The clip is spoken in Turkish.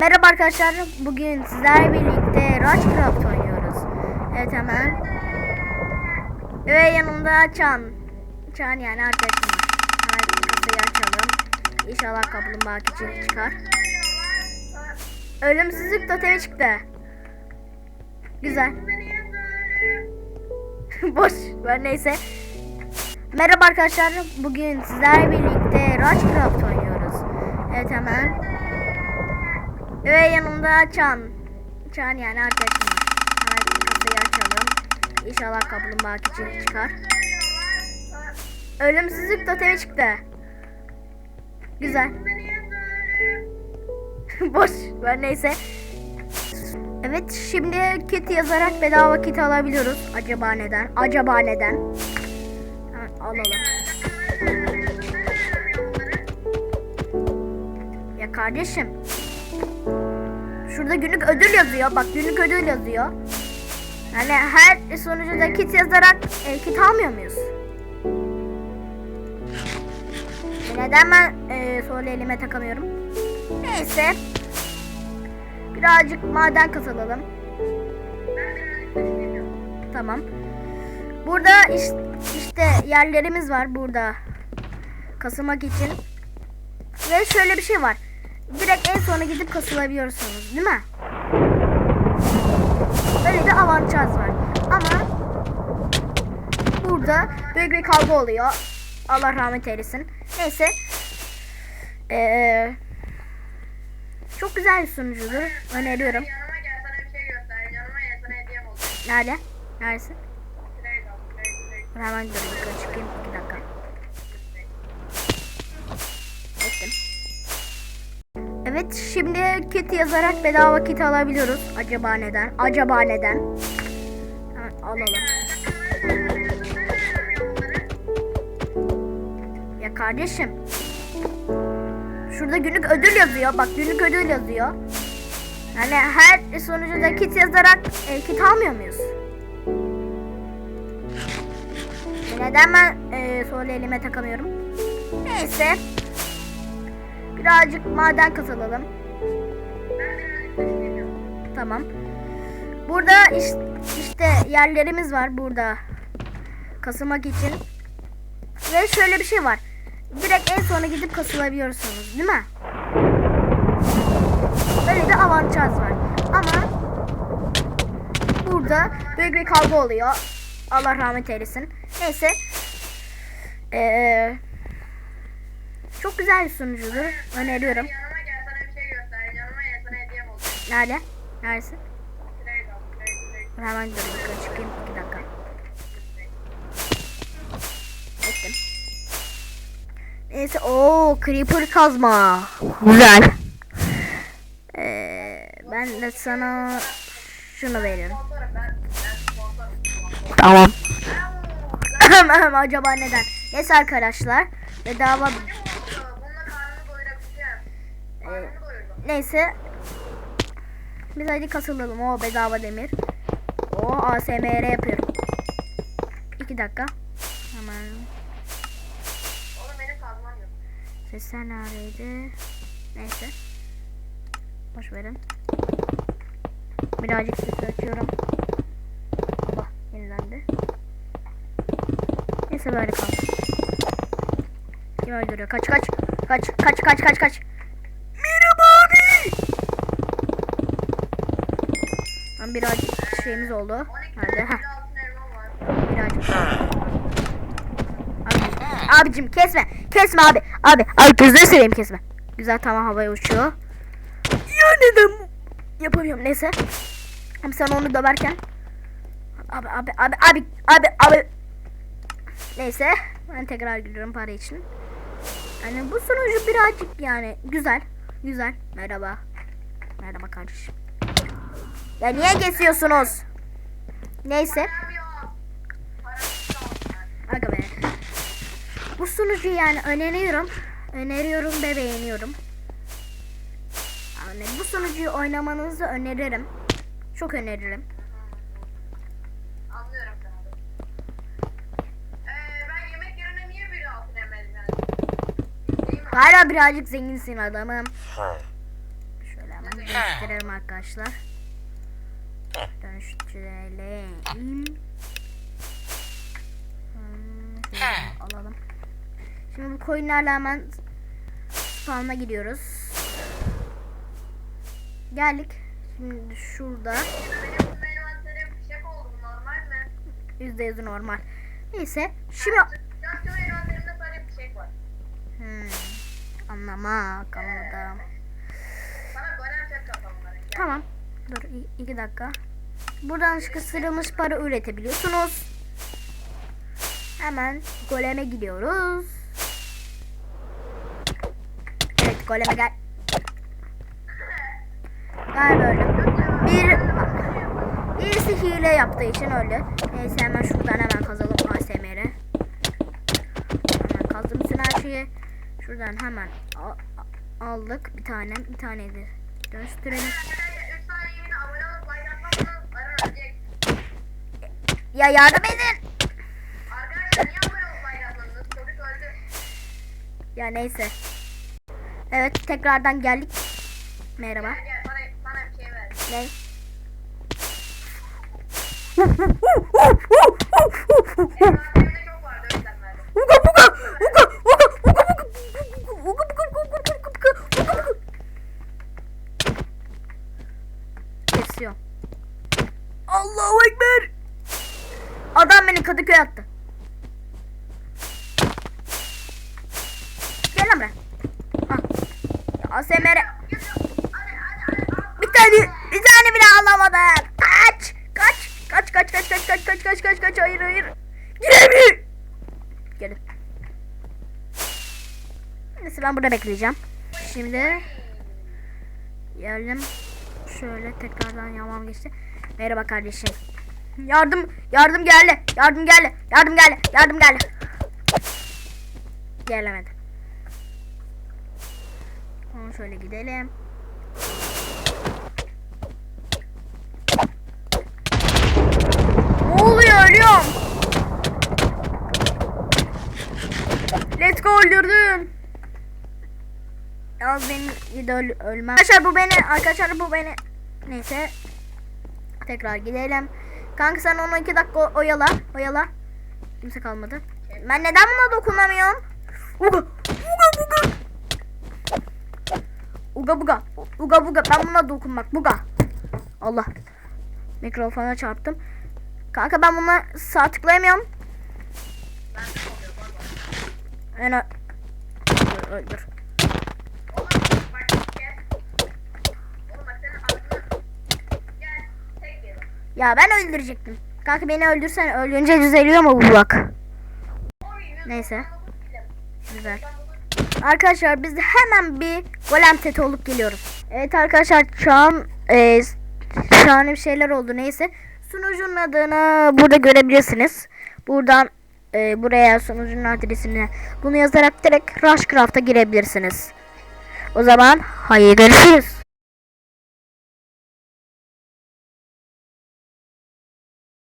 Merhaba arkadaşlar. Bugün sizlerle birlikte Rushcraft oynuyoruz. Evet hemen. Ve yanımda Çan. Çan yani arkadaşım. Hemen kasayı açalım. İnşallah kaplumbağa küçük çıkar. Ölümsüzlük totemi çıktı. Güzel. Boş ver neyse. Merhaba arkadaşlar. Bugün sizlerle birlikte Rushcraft oynuyoruz. Evet hemen. Ve yanımda Çan. Çan yani arkadaşım var. Hemen kasayı açalım. İnşallah kaplumbağa küçük çıkar. Ölümsüzlük totemi çıktı. Güzel. Boş ver neyse. Evet şimdi kit yazarak bedava kit alabiliyoruz. Acaba neden? Acaba neden? Hemen alalım. Ya kardeşim. Şurada günlük ödül yazıyor. Bak günlük ödül yazıyor. Yani her sonucuda kit yazarak e, kit almıyor muyuz? Neden ben e, sol elime takamıyorum? Neyse. Birazcık maden kazanalım. Tamam. Burada işte, işte yerlerimiz var burada. Kasılmak için. Ve şöyle bir şey var. Direkt en sona gidip kasılabiliyorsunuz değil mi? Böyle de avantaj var. Ama burada büyük bir kavga oluyor. Allah rahmet eylesin. Neyse. Ee, çok güzel bir sunucudur. Öneriyorum. Yanıma gel sana bir göstereyim. Yanıma gel Evet şimdi kit yazarak bedava kit alabiliyoruz. Acaba neden? Acaba neden? Hemen alalım. Ya kardeşim. Şurada günlük ödül yazıyor. Bak günlük ödül yazıyor. Yani her sonucuda kit yazarak e, kit almıyor muyuz? Neden ben e, sol elime takamıyorum? Neyse. Birazcık maden kazanalım. Tamam. Burada işte, işte yerlerimiz var burada. Kasılmak için. Ve şöyle bir şey var. Direkt en sona gidip kasılabiliyorsunuz değil mi? Böyle de avantaj var. Ama burada büyük bir kavga oluyor. Allah rahmet eylesin. Neyse. Ee, çok güzel bir sunucudur. Öneriyorum. Yanıma gel sana bir şey göstereyim. Yanıma gel sana hediyem olsun. Nerede? Dur hemen gidiyorum. Çıkayım. İki dakika. Ettim. Neyse. o Creeper kazma. Güzel. Ee, ben de sana şunu sponsorum. Tamam. Acaba neden? Neyse arkadaşlar. Bedava neyse. Biz hadi kasılalım. O bedava demir. O ASMR yapıyorum. İki dakika. Hemen. Oğlum benim kazmam yok. Sesler neredeydi? Neyse. Boş verin. Birazcık sesi açıyorum. Allah yenilendi. Neyse böyle kaldı. Kim öldürüyor? Kaç kaç. Kaç kaç kaç kaç kaç. Merhaba abi. Lan birazcık şeyimiz oldu. 12 Nerede? Heh, birazcık. Abicim, abicim kesme. Kesme abi. Abi, abi gözünü seveyim kesme. Güzel tamam havaya uçuyor. Ya neden yapamıyorum neyse. Hem sen onu döverken. Abi abi abi abi abi abi. Neyse ben tekrar giriyorum para için. Yani bu sunucu birazcık yani güzel. Güzel. Merhaba. Merhaba kardeşim. Ya niye kesiyorsunuz? Neyse. Aga be. Bu sunucuyu yani öneriyorum. Öneriyorum ve beğeniyorum. Yani bu sunucuyu oynamanızı öneririm. Çok öneririm. Anlıyorum. Ee, ben yemek yerine niye bir altın elma Değil mi? Hala birazcık zenginsin adamım. Şöyle hemen. gösterelim arkadaşlar dönüştürelim. Alalım. Şimdi bu koyunlarla hemen spawn'a gidiyoruz. Geldik. Şimdi şurada. Yüzde yüzü normal. Neyse. Şimdi... Hmm, anlamak anladım. Tamam. Dur iki dakika. Buradan sıkıştırılmış para üretebiliyorsunuz. Hemen goleme gidiyoruz. Evet goleme gel. Gel böyle. Bir birisi hile yaptığı için öldü. Neyse hemen şuradan hemen kazalım ASMR'e. Hemen kazdım bütün her şeyi. Şuradan hemen al- al- aldık bir tane bir taneydi. Dönüştürelim. Ya yardım edin. Ya neyse. Evet tekrardan geldik. Merhaba. Gel gel bana, bana bir şey ver. Ne? Envanterimde Kadıköy'e attı. Gel lan buraya. Ah. Ya ASMR. Bir tane, bir tane bile alamadım. Kaç, kaç, kaç, kaç, kaç, kaç, kaç, kaç, kaç, kaç, kaç, hayır, hayır. Giremiyor. Gelin. Neyse ben burada bekleyeceğim. Şimdi geldim. Şöyle tekrardan yamam geçti. Merhaba kardeşim. Yardım, yardım geldi, yardım geldi, yardım geldi, yardım geldi. Gelemedi. Tamam şöyle gidelim. Ne oluyor ölüyorum. Let's go öldürdüm. Ya beni de öl ölmem. Arkadaşlar bu beni arkadaşlar bu beni neyse tekrar gidelim. Kanka sen onu iki dakika oyala oyala. Kimse kalmadı. Ben neden buna dokunamıyorum? Uga uga buga. Uga buga. Uga buga. Ben buna dokunmak. Buga. Allah. Mikrofona çarptım. Kanka ben buna sağ tıklayamıyorum. Ben de öldür. Oğlum bak gel. Oğlum bak senin aklına. Gel. Tek gel. Ya ben öldürecektim. Kanka beni öldürsen ölünce düzeliyor mu bu bak? Neyse. Güzel. Arkadaşlar biz hemen bir golem seti olup geliyoruz. Evet arkadaşlar şu an e, şahane bir şeyler oldu neyse. Sunucunun adını burada görebilirsiniz. Buradan e, buraya sunucunun adresini bunu yazarak direkt Rushcraft'a girebilirsiniz. O zaman hayır görüşürüz.